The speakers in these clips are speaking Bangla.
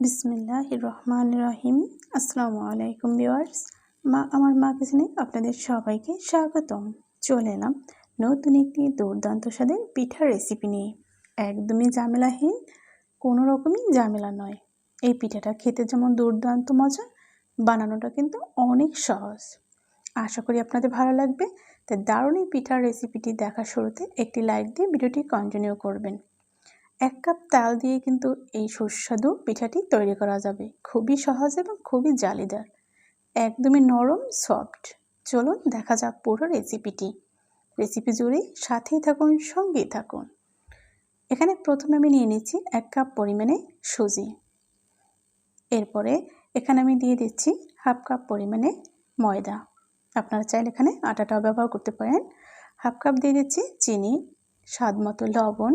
বিসমিল্লাহ রহমান রহিম আসসালামু আলাইকুম ভিওয়ার্স মা, আমার মা কিচেনে আপনাদের সবাইকে স্বাগতম। চলে এলাম নতুন একটি দুর্দান্ত স্বাদের পিঠার রেসিপি নিয়ে। একদমই ঝামেলাহীন, কোনো রকমই ঝামেলা নয়। এই পিঠাটা খেতে যেমন দুর্দান্ত মজা, বানানোটা কিন্তু অনেক সহজ। আশা করি আপনাদের ভালো লাগবে। তাই দারুণ এই পিঠার রেসিপিটি দেখার শুরুতে একটি লাইক দিয়ে ভিডিওটি কন্টিনিউ করবেন। এক কাপ তাল দিয়ে কিন্তু এই সুস্বাদু পিঠাটি তৈরি করা যাবে। খুবই সহজ এবং খুবই জালিদার। একদমই নরম, সফট। চলুন দেখা যাক পুরো রেসিপিটি। রেসিপি জুড়ে সাথেই থাকুন, সঙ্গেই থাকুন। এখানে প্রথমে আমি নিয়ে নিচ্ছি এক কাপ পরিমাণে সুজি। এরপরে এখানে আমি দিয়ে দিচ্ছি হাফ কাপ পরিমাণে ময়দা। আপনারা চাইলে এখানে আটাটাও ব্যবহার করতে পারেন। হাফ কাপ দিয়ে দিচ্ছি চিনি স্বাদ মতো লবণ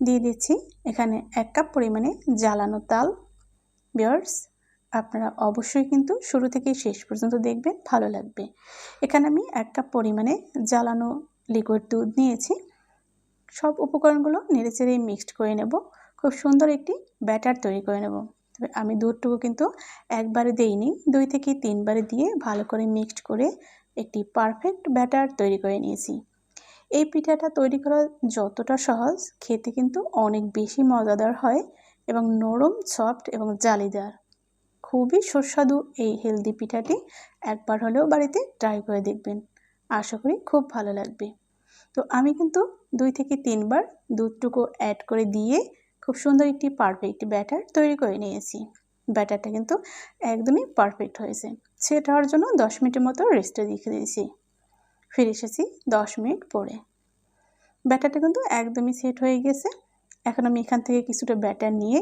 দিয়ে দিচ্ছি। এখানে এক কাপ পরিমাণে জ্বালানো তাল। বিয়ার্স আপনারা অবশ্যই কিন্তু শুরু থেকে শেষ পর্যন্ত দেখবেন, ভালো লাগবে। এখানে আমি এক কাপ পরিমাণে জ্বালানো লিকুইড দুধ নিয়েছি। সব উপকরণগুলো নেড়ে চেড়ে মিক্সড করে নেব। খুব সুন্দর একটি ব্যাটার তৈরি করে নেব। তবে আমি দুধটুকু কিন্তু একবারে দেইনি, দুই থেকে তিনবারে দিয়ে ভালো করে মিক্সড করে একটি পারফেক্ট ব্যাটার তৈরি করে নিয়েছি। এই পিঠাটা তৈরি করা যতটা সহজ, খেতে কিন্তু অনেক বেশি মজাদার হয় এবং নরম সফট এবং জালিদার। খুবই সুস্বাদু এই হেলদি পিঠাটি। একবার হলেও বাড়িতে ট্রাই করে দেখবেন। আশা করি খুব ভালো লাগবে। তো আমি কিন্তু দুই থেকে তিনবার দুধটুকু অ্যাড করে দিয়ে খুব সুন্দর একটি পারফেক্ট ব্যাটার তৈরি করে নিয়েছি। ব্যাটারটা কিন্তু একদমই পারফেক্ট হয়েছে। সেট হওয়ার জন্য দশ মিনিটের মতো রেস্টে রেখে দিয়েছি। ফিরে এসেছি দশ মিনিট পরে। ব্যাটারটা কিন্তু একদমই সেট হয়ে গেছে। এখন আমি এখান থেকে কিছুটা ব্যাটার নিয়ে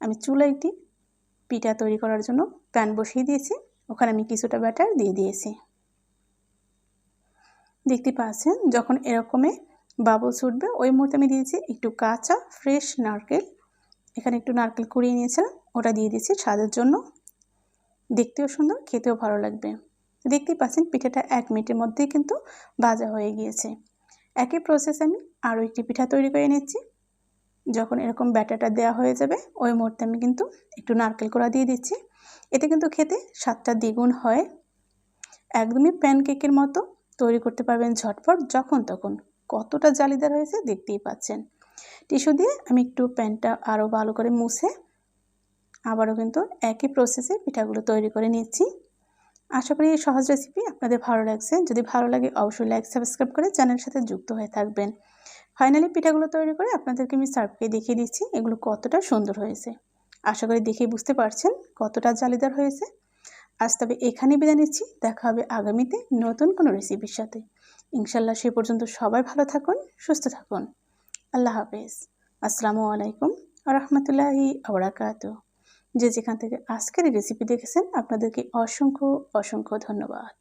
আমি চুলা একটি পিঠা তৈরি করার জন্য প্যান বসিয়ে দিয়েছি। ওখানে আমি কিছুটা ব্যাটার দিয়ে দিয়েছি। দেখতে পাচ্ছেন, যখন এরকমে বাবল ছুটবে ওই মুহূর্তে আমি দিয়েছি একটু কাঁচা ফ্রেশ নারকেল। এখানে একটু নারকেল কুড়িয়ে নিয়েছিলাম, ওটা দিয়ে দিয়েছি স্বাদের জন্য। দেখতেও সুন্দর, খেতেও ভালো লাগবে। দেখতেই পাচ্ছেন পিঠাটা এক মিনিটের মধ্যেই কিন্তু ভাজা হয়ে গিয়েছে। একই প্রসেসে আমি আরও একটি পিঠা তৈরি করে নিচ্ছি। যখন এরকম ব্যাটারটা দেওয়া হয়ে যাবে, ওই মুহূর্তে আমি কিন্তু একটু নারকেল কোড়া দিয়ে দিচ্ছি। এতে কিন্তু খেতে স্বাদটা দ্বিগুণ হয়। একদমই প্যানকেকের মতো তৈরি করতে পারবেন ঝটপট, যখন তখন। কতটা জালিদার হয়েছে দেখতেই পাচ্ছেন। টিস্যু দিয়ে আমি একটু প্যানটা আরও ভালো করে মুছে, আবারও কিন্তু একই প্রসেসে পিঠাগুলো তৈরি করে নিচ্ছি। আশা করি এই সহজ রেসিপি আপনাদের ভালো লাগছে। যদি ভালো লাগে, অবশ্যই লাইক সাবস্ক্রাইব করে চ্যানেলের সাথে যুক্ত হয়ে থাকবেন। ফাইনালি পিঠাগুলো তৈরি করে আপনাদেরকে আমি সার্ভকে দেখিয়ে দিচ্ছি এগুলো কতটা সুন্দর হয়েছে। আশা করি দেখেই বুঝতে পারছেন কতটা জালিদার হয়েছে। আজ তবে এখানে বিদায় নিচ্ছি। দেখা হবে আগামীতে নতুন কোনো রেসিপির সাথে। ইনশাল্লাহ সে পর্যন্ত সবাই ভালো থাকুন, সুস্থ থাকুন। আল্লাহ হাফেজ। আসসালামু আলাইকুম রহমতুল্লাহি আবরাকাতু যে যেখান থেকে আজকের রেসিপি দেখেছেন আপনাদেরকে অসংখ্য অসংখ্য ধন্যবাদ।